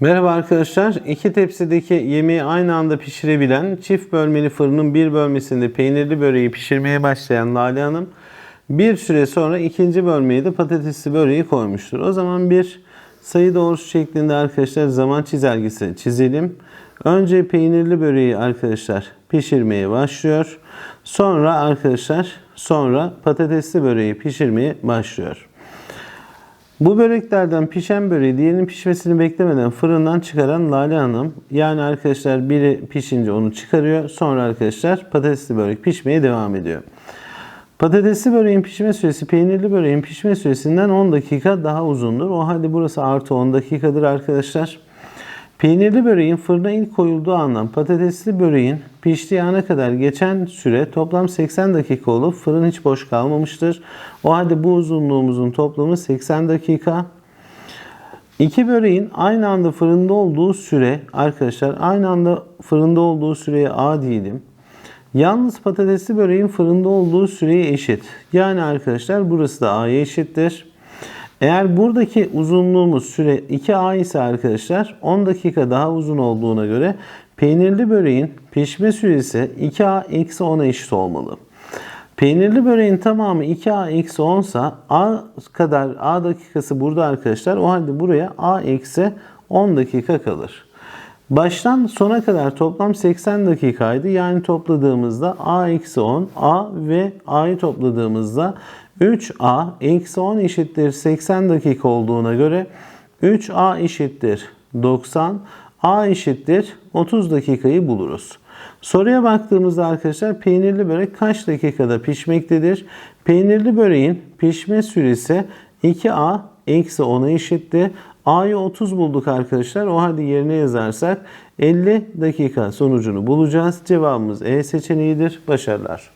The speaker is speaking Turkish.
Merhaba arkadaşlar. İki tepsideki yemeği aynı anda pişirebilen çift bölmeli fırının bir bölmesinde peynirli böreği pişirmeye başlayan Lale Hanım bir süre sonra ikinci bölmeyi de patatesli böreği koymuştur. O zaman bir sayı doğrusu şeklinde arkadaşlar zaman çizelgesi çizelim. Önce peynirli böreği arkadaşlar pişirmeye başlıyor. Sonra arkadaşlar sonra patatesli böreği pişirmeye başlıyor. Bu böreklerden pişen böreği diğerinin pişmesini beklemeden fırından çıkaran Lale Hanım yani arkadaşlar biri pişince onu çıkarıyor. Sonra arkadaşlar patatesli börek pişmeye devam ediyor. Patatesli böreğin pişme süresi peynirli böreğin pişme süresinden 10 dakika daha uzundur. O halde burası artı 10 dakikadır arkadaşlar. Peynirli böreğin fırına ilk koyulduğu andan patatesli böreğin piştiği ana kadar geçen süre toplam 80 dakika olup fırın hiç boş kalmamıştır. O halde bu uzunluğumuzun toplamı 80 dakika. İki böreğin aynı anda fırında olduğu süre arkadaşlar aynı anda fırında olduğu süreye A diyelim. Yalnız patatesli böreğin fırında olduğu süreye eşit. Yani arkadaşlar burası da A'ya eşittir. Eğer buradaki uzunluğumuz süre 2A ise arkadaşlar 10 dakika daha uzun olduğuna göre peynirli böreğin pişme süresi 2A eksi 10'a eşit olmalı. Peynirli böreğin tamamı 2A eksi 10 ise A kadar A dakikası burada arkadaşlar. O halde buraya A eksi 10 dakika kalır. Baştan sona kadar toplam 80 dakikaydı. Yani topladığımızda A eksi 10, A ve A'yı topladığımızda 3A eksi 10 eşittir 80 dakika olduğuna göre 3A eşittir 90, A eşittir 30 dakikayı buluruz. Soruya baktığımızda arkadaşlar peynirli börek kaç dakikada pişmektedir? Peynirli böreğin pişme süresi 2A eksi 10'a eşitti. A'yı 30 bulduk arkadaşlar. O halde yerine yazarsak 50 dakika sonucunu bulacağız. Cevabımız E seçeneğidir. Başarılar.